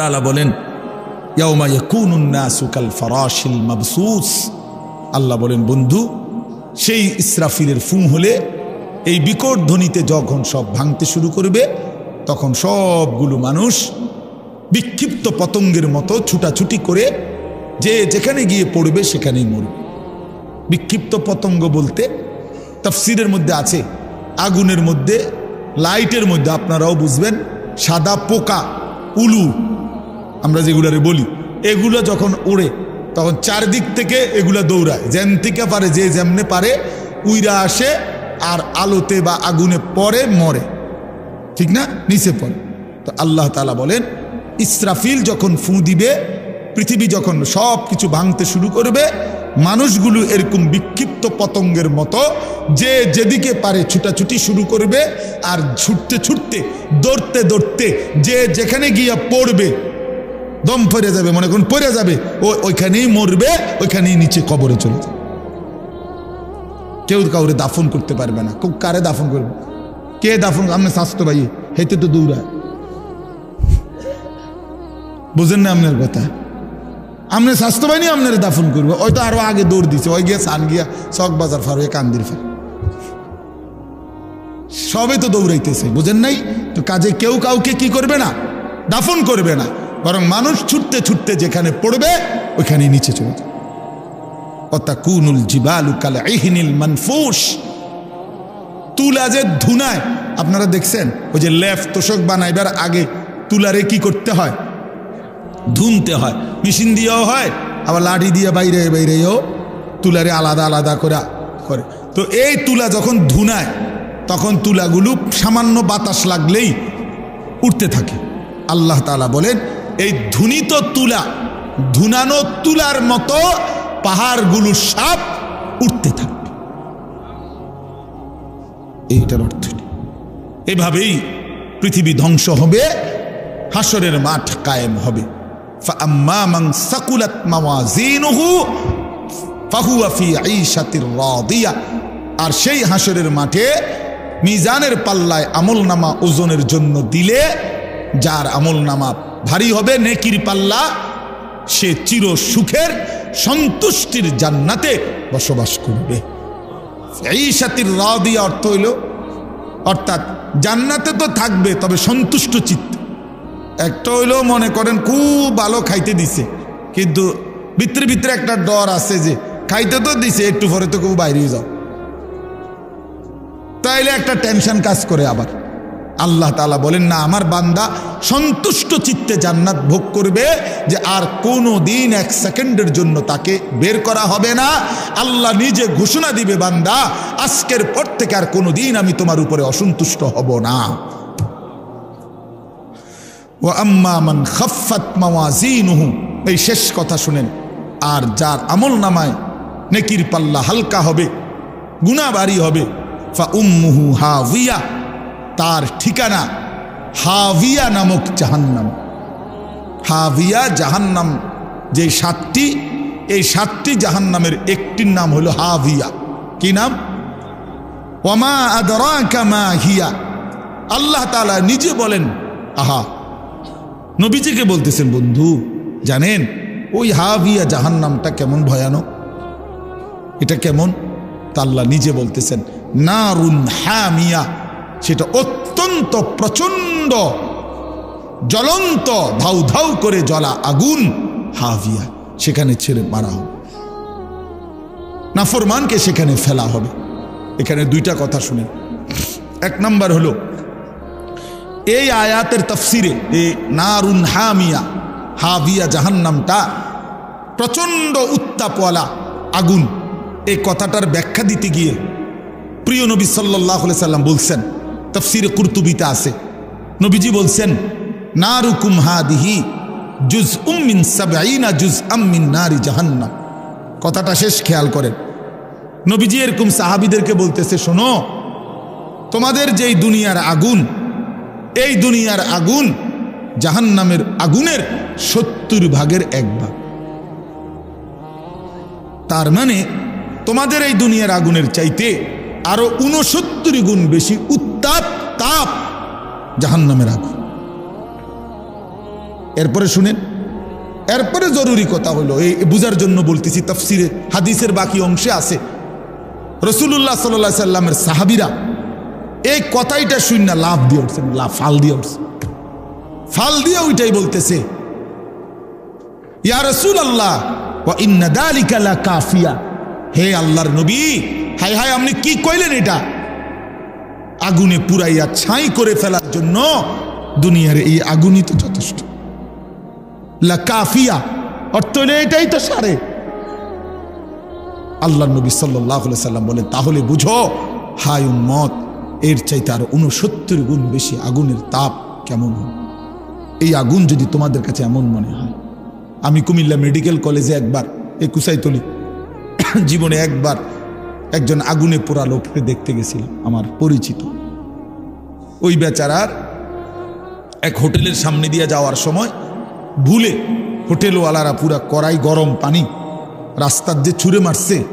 তালা বলেন আল্লাহ বলেন, বন্ধু, সেই ইসরাফিলের ফুঁ হলে এই বিকট ধ্বনিতে যখন সব ভাঙতে শুরু করবে, তখন সবগুলো মানুষ বিক্ষিপ্ত পতঙ্গের মতো ছুটাছুটি করে যে যেখানে গিয়ে পড়বে সেখানেই মরবে। বিক্ষিপ্ত পতঙ্গ বলতে তাফসিরের মধ্যে আছে, আগুনের মধ্যে, লাইটের মধ্যে, আপনারাও বুঝবেন, সাদা পোকা, উলু আমরা যেগুলারে বলি, এগুলো যখন উড়ে, তখন চারদিক থেকে এগুলা দৌড়ায়। যেন থেকে পারে, যে যেমনে পারে, উইরা আসে আর আলোতে বা আগুনে পরে মরে। ঠিক না? নিচে পড়ে। তো আল্লাহ তালা বলেন, ইসরাফিল যখন ফু দিবে, পৃথিবী যখন সব কিছু ভাঙতে শুরু করবে, মানুষগুলো এরকম বিক্ষিপ্ত পতঙ্গের মতো যে যেদিকে পারে ছুটাছুটি শুরু করবে আর ছুটতে ছুটতে, দৌড়তে দৌড়তে, যে যেখানে গিয়া পড়বে দম পড়ে যাবে, মনে করুন পড়ে যাবে। ও ওইখানেই মরবে, ওইখানেই নিচে কবরে চলে যাবে। কেউ কাউরে দাফন করতে পারবে না। কেউ কারে দাফন করবে? কে দাফন আপনি স্বাস্থ্য ভাই হেতে তো দৌড়ায়। বুঝেন না আপনার কথা? আপনি স্বাস্থ্য বাহিনী আপনার দাফন করবে। ওই তো আরও আগে দৌড় দিছে। ওই গিয়া সান গিয়া চক বাজার ফার হয়ে কান্দির ফার। সবে তো দৌড়াইতেছে। বুঝেন নাই? তো কাজে কেউ কাউকে কি করবে না? দাফন করবে না। বরং মানুষ ছুটতে ছুটতে যেখানে পড়বে ওইখানে নিচে চলে যাবে অতাকুনুল জিবালু কাল ইহনিল মানফুস তুলা যে ধুনায়, আপনারা দেখছেন, ওই যে লেফ তোষক বানাইবার আগে তুলারে কি করতে হয়? ধুনতে হয়। মেশিন দিয়েও হয়, আবার লাঠি দিয়ে বাইরে, বাইরেও তুলারে আলাদা আলাদা করে করে। তো এই তুলা যখন ধুনায়, তখন তুলাগুলো সামান্য বাতাস লাগলেই উঠতে থাকে। আল্লাহ তালা বলেন এই ধুনিত তুলা, ধুনানো তুলার মতো পাহাড়গুলো সাপ উঠতে থাকবে। এইটার অর্থ এভাবেই পৃথিবী ধ্বংস হবে হাসরের মাঠ কায়েম হবে। আর সেই হাসরের মাঠে মিজানের পাল্লায় আমল নামা ওজনের জন্য দিলে যার আমল নামা ভারী হবে, নেকির পাল্লা, সে চির সুখের সন্তুষ্টির জান্নাতে বসবাস করবে। এই সাথীর র দিয়ে অর্থ হইল, অর্থাৎ জান্নাতে তো থাকবে, তবে সন্তুষ্ট চিত্ত। একটা হইলেও মনে করেন খুব ভালো খাইতে দিছে, কিন্তু ভিতরে ভিতরে একটা ডর আছে যে, খাইতে তো দিছে, একটু পরে তো খুব বাইরে যাও। তাইলে একটা টেনশন কাজ করে আবার। আল্লাহ তালা বলেন, না, আমার বান্দা সন্তুষ্ট চিত্তে জান্নাত ভোগ করবে যে আর কোনো দিন এক সেকেন্ডের জন্য তাকে বের করা হবে না। আল্লাহ নিজে ঘোষণা দিবে, বান্দা, আজকের পর থেকে আর কোনো দিন আমি তোমার উপরে অসন্তুষ্ট হব না। ও আম্মামান খফাত মাওয়াজিনুহু। এই শেষ কথা শুনেন, আর যার আমল নামায় নেকির পাল্লা হালকা হবে গুণা বাড়ি হবে, ফা উম্মুহু হাভিয়া তার ঠিকানা হাভিয়া নামক জাহান্নাম। হাভিয়া জাহান্নাম, যে সাতটি, এই সাতটি জাহান্নামের একটির নাম হলো হাভিয়া। কি নাম? ওমা আদরাকা মা হিয়া। আল্লাহ তাআলা নিজে বলেন, আহা, নবীজিকে বলতেছেন, বন্ধু, জানেন, ওই হাভিয়া জাহান্নামটা কেমন ভয়ানক? এটা কেমন? তা আল্লাহ নিজে বলতেছেন না রুন নারুন হামিয়া। সেটা অত্যন্ত প্রচণ্ড জ্বলন্ত, ধাউ ধাউ করে জ্বলা আগুন হাভিয়া সেখানে ছেড়ে মারা হবে। নাফরমানকে সেখানে ফেলা হবে। এখানে দুইটা কথা শুনে। এক নম্বর হলো, এই আয়াতের তফসিরে এই নারুন হামিয়া, হাভিয়া জাহান্নামটা প্রচণ্ড উত্তাপওয়ালা আগুন। এই কথাটার ব্যাখ্যা দিতে গিয়ে প্রিয় নবী সাল্লাহ সাল্লাম বলছেন তফসিরে কুর্তুবিতে আছে। নবীজি বলছেন, নারুকুম হাদিহি জুজ উম্মিন সাবাইনা জুজ আম্মিন নারি জাহান্নাম। কথাটা শেষ খেয়াল করেন। নবীজি এরকম সাহাবিদেরকে বলতেছে, শোনো, তোমাদের যেই দুনিয়ার আগুন, এই দুনিয়ার আগুন জাহান্নামের আগুনের সত্তর ভাগের এক ভাগ। তার মানে তোমাদের এই দুনিয়ার আগুনের চাইতে আরও উনসত্তর গুণ বেশি উত্তাপ তাপ জাহান্নামের আগুন। এরপরে শুনেন, এরপরে জরুরি কথা হলো, এই বুঝার জন্য বলতেছি তফসিরে, হাদিসের বাকি অংশে আছে। রসুল্লাহ সাল্লাহ সাল্লামের সাহাবিরা এই কথাইটা শুন না লাভ দিয়ে উঠছেন লাভ ফাল দিয়ে উঠছে। ফাল দিয়ে ওইটাই বলতেছে, ইয়া রসুল আল্লাহ কাফিয়া। হে আল্লাহর নবী হাই হাই আপনি কি কইলেন এটা? আগুনে পুরাইয়া ছাই করে ফেলার জন্য দুনিয়ার এই আগুনই তো যথেষ্ট। লা কাফিয়া, অর্থ এটাই তো সারে। আল্লাহ নবী সাল্লাম বলেন, তাহলে বুঝো হাই উম্মত, এর চাইতে আরও উনসত্তর গুণ বেশি আগুনের তাপ কেমন হয়? এই আগুন যদি তোমাদের কাছে এমন মনে হয়। আমি কুমিল্লা মেডিকেল কলেজে একবার, এই কুসাইতলি, জীবনে একবার একজন আগুনে পোড়া লোককে দেখতে গেছিলাম আমার পরিচিত। ওই বেচারার এক হোটেলের সামনে দিয়ে যাওয়ার সময় ভুলে হোটেলওয়ালারা পুরা কড়াই গরম পানি রাস্তার যে ছুঁড়ে মারছে,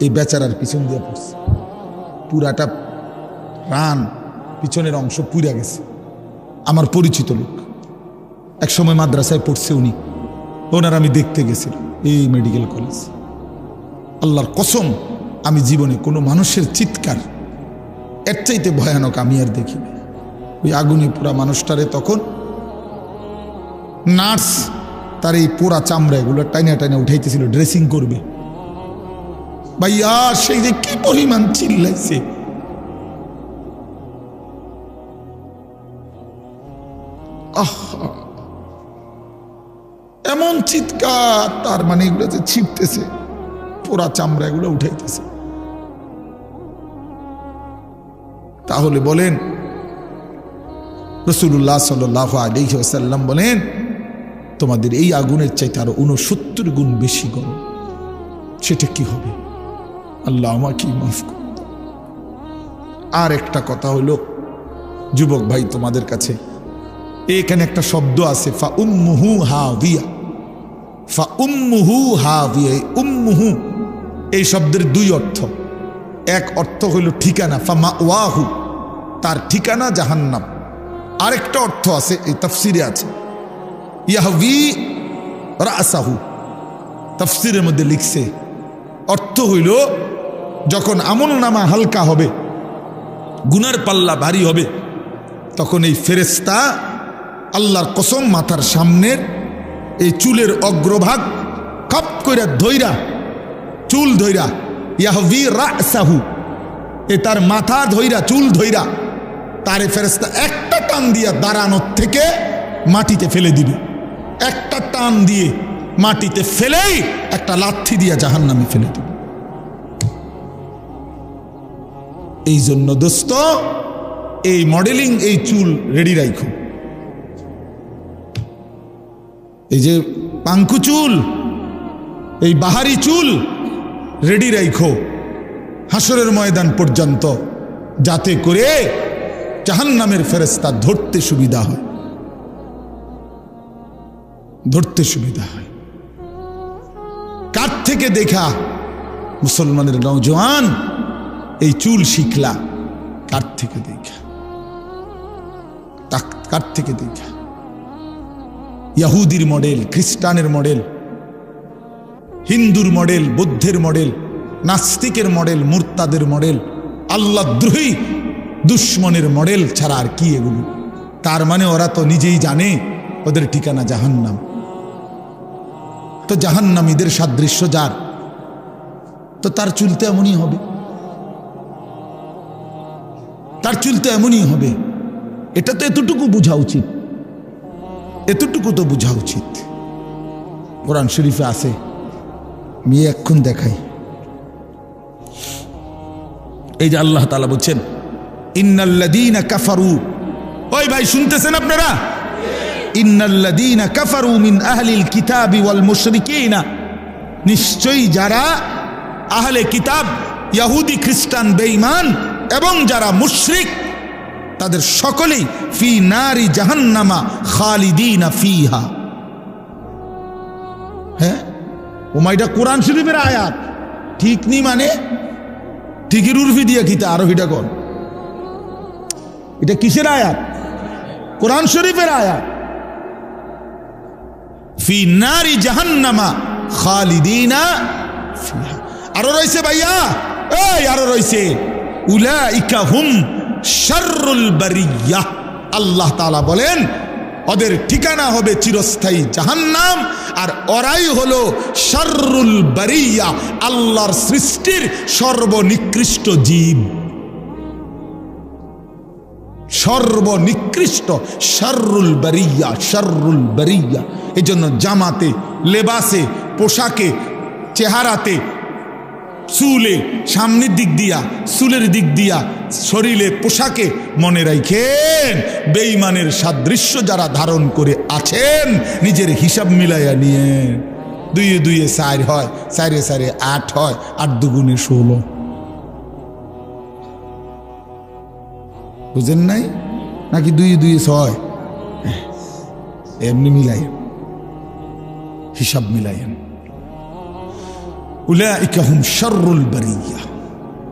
এই বেচারার পিছন দিয়ে পড়ছে। পুরাটা রান পিছনের অংশ পুড়ে গেছে। আমার পরিচিত লোক। এক সময় মাদ্রাসায় পড়ছে উনি। ওনার আমি দেখতে গেছিলাম এই মেডিকেল কলেজ। আল্লাহর কসম আমি জীবনে কোনো মানুষের চিৎকার। এর চাইতে ভয়ানক আমি আর দেখি ওই আগুনে পুরা মানুষটারে তখন নার্স তার এই পোড়া চামড়া এগুলো টাইনা টাইনা উঠাইতেছিল, ড্রেসিং করবে। ভাইয়া, সেই যে কি পরিমাণ চিল্লাইছে। এমন চিৎকার, তার মানে এগুলো যে ছিপতেছে পোড়া চামড়া এগুলো উঠাইতেছে। তাহলে বলেন রসুল্লাহ সাল্লাহ আলিহাসাল্লাম বলেন, তোমাদের এই আগুনের চাইতে আরও উনসত্তর গুণ বেশি গরম। সেটা কি হবে? আল্লাহ আমাকে মাফ করুন। আর একটা কথা হলো, যুবক ভাই তোমাদের কাছে, এখানে একটা শব্দ আছে, ফা উম্মুহু হাভিয়া ফা উম্মুহু হাভিয়া উম্মুহু, এই শব্দের দুই অর্থ। এক অর্থ হইল ঠিকানা, ফা মা ওয়াহু তার ঠিকানা জাহান্নাম। আরেকটা অর্থ আছে, এই তফসিরে আছে। ইয়াহভি রাসাহু। তফসিরের মধ্যে লিখছে, অর্থ হইল, যখন আমল নামা হালকা হবে, গুনার পাল্লা ভারী হবে, তখন এই ফেরেস্তা আল্লাহর কসম মাথার সামনের এই চুলের অগ্রভাগ কাপ কইরা ধৈরা চুল ধৈরা ইয়াহভি রাসাহু, এ তার মাথা ধৈরা চুল ধৈরা তারে ফেরেস্তা একটা টান দিয়া দাঁড়ানোর থেকে মাটিতে ফেলে দিবে। একটা টান দিয়ে মাটিতে ফেলেই একটা লাথি দিয়া জাহান নামে ফেলে দিবে। এই জন্য দোস্ত, এই মডেলিং, এই চুল রেডি রাখো এই যে পাঙ্কু চুল, এই বাহারি চুল রেডি রাখো হাসরের ময়দান পর্যন্ত যাতে করে জাহান্নামের ফেরেস্তা ধরতে সুবিধা হয়। ধরতে সুবিধা হয়। কার থেকে দেখা মুসলমানের নৌজওয়ান এই চুল শিখলা কার থেকে দেখা। কার থেকে দেখা। ইয়াহুদির মডেল, খ্রিস্টানের মডেল, হিন্দুর মডেল, বৌদ্ধের মডেল, নাস্তিকের মডেল, মুরতাদের মডেল, আল্লাহ দ্রোহী দুশ্মনের মডেল ছাড়া আর কি এগুলো? তার মানে ওরা তো নিজেই জানে ওদের ঠিকানা জাহান্নাম। তো জাহান্নামীদের সাদৃশ্য যার? তো তার চুলতে এমনই হবে। তার চুলতে এমনই হবে। এটা তো এতটুকু বোঝা উচিত। এতটুকু তো বোঝা উচিত। কোরআন শরীফে আছে মেয়ে এক্ষণ দেখাই। এই যে আল্লাহ তালা বলছেন ইন্নাল্লাদিনা কাফারু। ওই ভাই, শুনতেছেন আপনারা? ইন্নাল্লাদিনা কাফারু মিন আহলিল কিতাবি ওয়াল মুশরিকিনা। নিশ্চয়ই যারা আহলে কিতাব, ইয়াহুদি, খ্রিস্টান, বেঈমান এবং যারা মুশরিক, তাদের সকলেই ফি নারি জাহান্নামা খালিদিনা ফিহা। হ্যাঁ? ওমাইটা কোরআন শরীফের আয়াত। ঠিক নি মানে? ঠিকই উর্ফি দিয়ে খিতা আরও হিটা কর এটা কিসের আয়াত? কোরআন শরীফের আয়াত। ফি নারি জাহান্নামা খালিদিনা আরও রয়েছে ভাইয়া? এই, আরও রয়েছে। উলাইকা হুম শাররুল বারিয়া। আল্লাহ তাআলা বলেন, ওদের ঠিকানা হবে চিরস্থায়ী জাহান্নাম, আর ওরাই হলো শাররুল বারিয়া, আল্লাহর সৃষ্টির সর্বনিকৃষ্ট জীব। সর্বনিকৃষ্ট, শাররুল বারিয়া শাররুল বারিয়া। এই জন্য জামাতে, লেবাসে, পোশাকে, চেহারাতে, চুলে, সামনের দিক দিয়া, চুলের দিক দিয়া, শরীরে, পোশাকে মনে রাখেন বেঈমানের সাদৃশ্য যারা ধারণ করে আছেন, নিজের হিসাব মিলাইয়া নিয়ে দুইয়ে দুইয়ে চার হয়, চারে চারে আট হয়, আট দুগুণে ষোলো। বুঝেন নাই? নাকি দুই দুই ছয়? এমনি মিলাইন হিসাব শাররুল বারিয়া।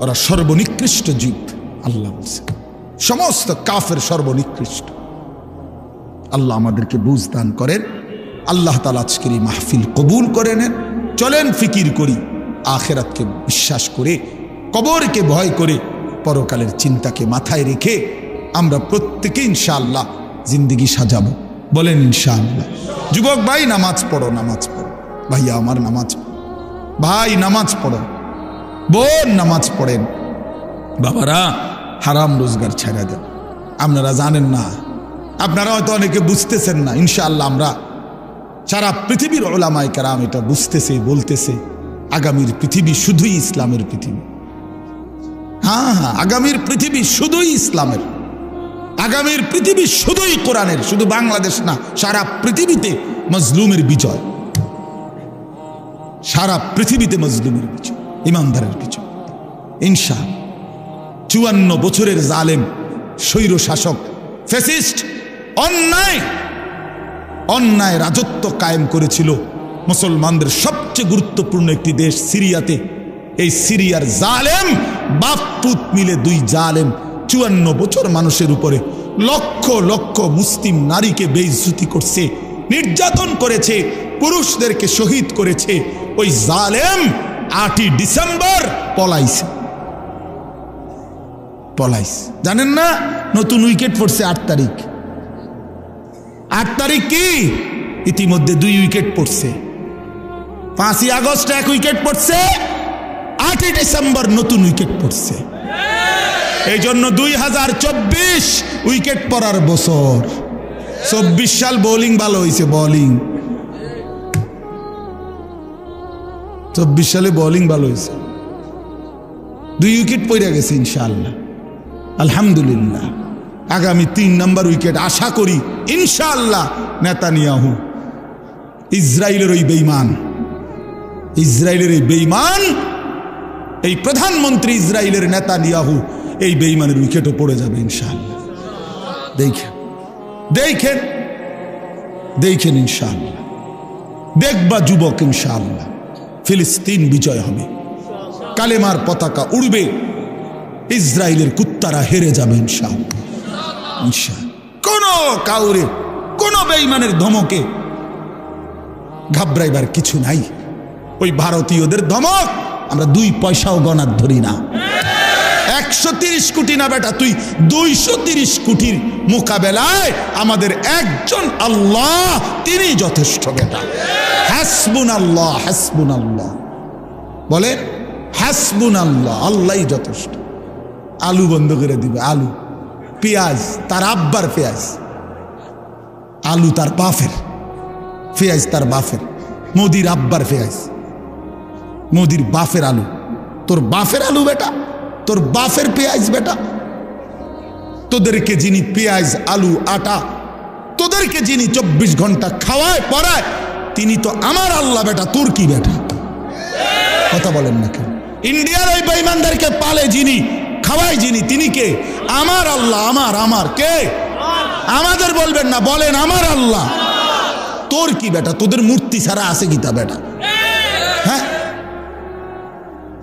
ওরা সর্বনিকৃষ্ট জীব, আল্লাহ বলছে। সমস্ত কাফের সর্বনিকৃষ্ট। আল্লাহ আমাদেরকে বুঝ দান করেন। আল্লাহ আজকের এই মাহফিল কবুল করে নেন। চলেন ফিকির করি। আখেরাতকে বিশ্বাস করে, কবরকে ভয় করে পরকালের চিন্তাকে মাথায় রেখে আমরা প্রত্যেকে ইনশাআল্লাহ জিন্দিগি সাজাবো। বলেন ইনশাআল্লাহ। যুবক ভাই, নামাজ পড়ো নামাজ পড়ো। ভাইয়া, আমার নামাজ ভাই, নামাজ পড়ো। বোন, নামাজ পড়েন। বাবারা, হারাম রোজগার ছেড়ে দেন। আপনারা জানেন না। আপনারা হয়তো অনেকে বুঝতেছেন না। ইনশাআল্লাহ আমরা সারা পৃথিবীর ওলামায় কারাম এটা বুঝতেছে, বলতেছে। আগামীর পৃথিবী শুধুই ইসলামের পৃথিবী। হ্যাঁ হ্যাঁ আগামীর পৃথিবী শুধুই ইসলামের। আগামীর পৃথিবী শুধুই কোরআনের, শুধু বাংলাদেশ না, সারা পৃথিবীতে মজলুমের বিজয়। সারা পৃথিবীতে মজলুমের বিজয়, ইমানদারের বিজয়। ইনশা, চুয়ান্ন বছরের জালেম, স্বৈর শাসক ফেসিস্ট অন্যায় অন্যায় রাজত্ব কায়েম করেছিল মুসলমানদের সবচেয়ে গুরুত্বপূর্ণ একটি দেশ সিরিয়াতে। এই সিরিয়ার জালেম বাপুত মিলে দুই জালেম চুয়ান্ন বছর মানুষের উপরে লক্ষ লক্ষ মুসলিম নারীকে বেইজ্জুতি করছে, নির্যাতন করেছে, পুরুষদেরকে শহীদ করেছে, ওই জালেম আটই ডিসেম্বর পলাইছে। পলাইছে। জানেন না? নতুন উইকেট পড়ছে আট তারিখ। আট তারিখ কি? ইতিমধ্যে দুই উইকেট পড়ছে। পাঁচই আগস্ট এক উইকেট পড়ছে। আটই ডিসেম্বর নতুন উইকেট পড়ছে। এই জন্য দুই হাজার চব্বিশ উইকেট পড়ার বছর। চব্বিশ সাল বোলিং ভালো হয়েছে বোলিং। চব্বিশ সালে বোলিং ভালো হয়েছে দুই উইকেট পড়ে গেছে ইনশাআল্লাহ। আলহামদুলিল্লাহ। আগামী তিন নম্বর উইকেট আশা করি ইনশাআল্লাহ নেতানিয়াহু। ইসরায়েলের ওই বেইমান ইসরায়েলের এই বেইমান এই প্রধানমন্ত্রী ইসরায়েলের নেতা নিয়াহু এই বেইমানের উইকেটও পড়ে যাবে, ইনশাআল্লাহ। দেখেন দেখেন দেখেন, ইনশাআল্লাহ। দেখবা যুবক, ইনশাআল্লাহ, ফিলিস্তিন বিজয় হবে। কালেমার পতাকা উড়বে, ইসরায়েলের কুত্তারা হেরে যাবে, ইনশাআল্লাহ। কোন কাউরে, কোন বেইমানের ধমকে ঘাবড়াইবার কিছু নাই। ওই ভারতীয়দের ধমক আমরা দুই পয়সাও গণার ধরি না। একশো তিরিশ কোটি না বেটা, তুই দুইশো তিরিশ কোটির মোকাবেলায় আমাদের একজন আল্লাহ, তিনি যথেষ্ট বেটা। হাসবুন আল্লাহ হাসবুন আল্লাহ বলেন হাসবুন আল্লাহ আল্লাহই যথেষ্ট। আলু বন্ধ করে দিবে, আলু। পেঁয়াজ, তার আব্বার পেঁয়াজ। আলু তার বাফের পেঁয়াজ তার বাফের মোদির আব্বার পেঁয়াজ। মোদির বাফের আলু। তোর বাফের আলু বেটা, তোর বাফের পেঁয়াজ বেটা। তোদেরকে যিনি পেঁয়াজ, আলু, আটা, তোদেরকে যিনি চব্বিশ ঘণ্টা খাওয়ায়, পড়ায়, তিনি তো আমার আল্লাহ বেটা, তোর কি বেটা? কথা বলেন না কেন? ইন্ডিয়ার ওই বেইমানদেরকে পালে যিনি, খাওয়ায় যিনি, তিনি কে? আমার আল্লাহ, আমার আমার, কে? আমাদের বলবেন না, বলেন, আমার আল্লাহ। তোর কি বেটা? তোদের মূর্তি ছাড়া আছে গীতা বেটা?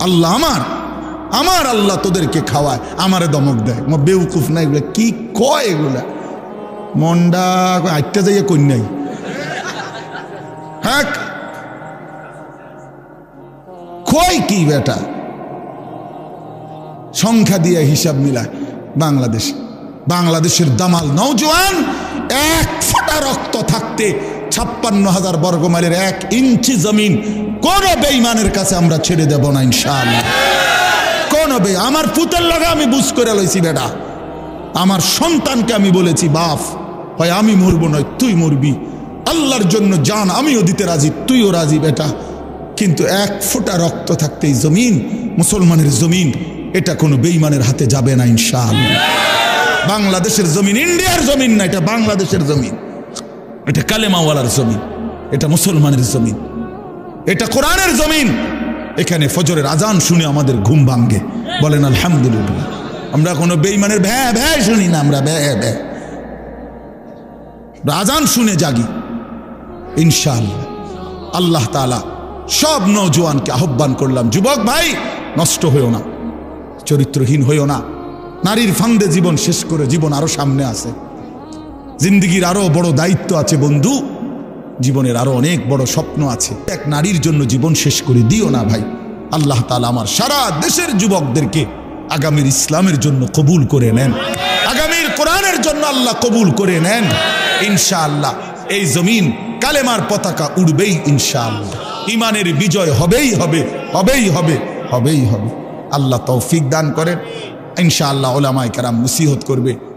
আল্লাহ আমার আমার আল্লাহ তোদেরকে খাওয়ায়, আমারে দমক দেয়। আমার বেউকুফ না এগুলো কি কয় এগুলা? মন্ডা আটটা যাইয়া কন্যাই হ্যাঁ কই কি বেটা? সংখ্যা দিয়ে হিসাব মিলায় বাংলাদেশ। বাংলাদেশের দামাল নৌজওয়ান এক ফোঁটা রক্ত থাকতে ছাপ্পান্ন হাজার বর্গমাইলের এক ইঞ্চি জমিন কোন বেইমানের কাছে আমরা ছেড়ে দেব না, ইনশাআল্লাহ। কোন বে আমার পুতের লগে আমি বুঝ করে লইছি বেটা। আমার সন্তানকে আমি বলেছি, বাপ, হয় আমি মরবো নয়, তুই মরবি। আল্লাহর জন্য জান, আমিও দিতে রাজি, তুইও রাজি বেটা। কিন্তু এক ফোঁটা রক্ত থাকতে এই জমিন, মুসলমানের জমিন, এটা কোনো বেইমানের হাতে যাবে না, ইনশাআল্লাহ। বাংলাদেশের জমিন, ইন্ডিয়ার জমিন না, এটা বাংলাদেশের জমিন। এটা কালেমাওয়ালার জমিন, এটা মুসলমানের জমিন, এটা কোরআনের জমিন। এখানে ফজরের আজান শুনে আমাদের ঘুম ভাঙ্গে বলেন, আলহামদুলিল্লাহ। আমরা কোনো বেইমানের ভ্যা ভ্যা শুনি না, আমরা ভ্যা ভ্যা। আজান শুনে জাগি। ইনশাআল্লাহ। আল্লাহ তালা সব নৌজওয়ানকে আহ্বান করলাম, যুবক ভাই, নষ্ট হইও না, চরিত্রহীন হইও না, নারীর ফান্দে জীবন শেষ করে জীবন আরও সামনে আছে। জিন্দগির আরও বড় দায়িত্ব আছে বন্ধু। জীবনের আরও অনেক বড় স্বপ্ন আছে। এক নারীর জন্য জীবন শেষ করে দিও না ভাই। আল্লাহ তালা আমার সারা দেশের যুবকদেরকে আগামীর ইসলামের জন্য কবুল করে নেন। আগামীর কোরআনের জন্য আল্লাহ কবুল করে নেন। ইনশাআল্লাহ এই জমিন কালেমার পতাকা উড়বেই ইনশাআল্লাহ। ইমানের বিজয় হবেই হবে হবেই হবে হবেই হবে। আল্লাহ তৌফিক দান করেন। ইনশাআল্লাহ ওলামায় কারাম মুসিহত করবে।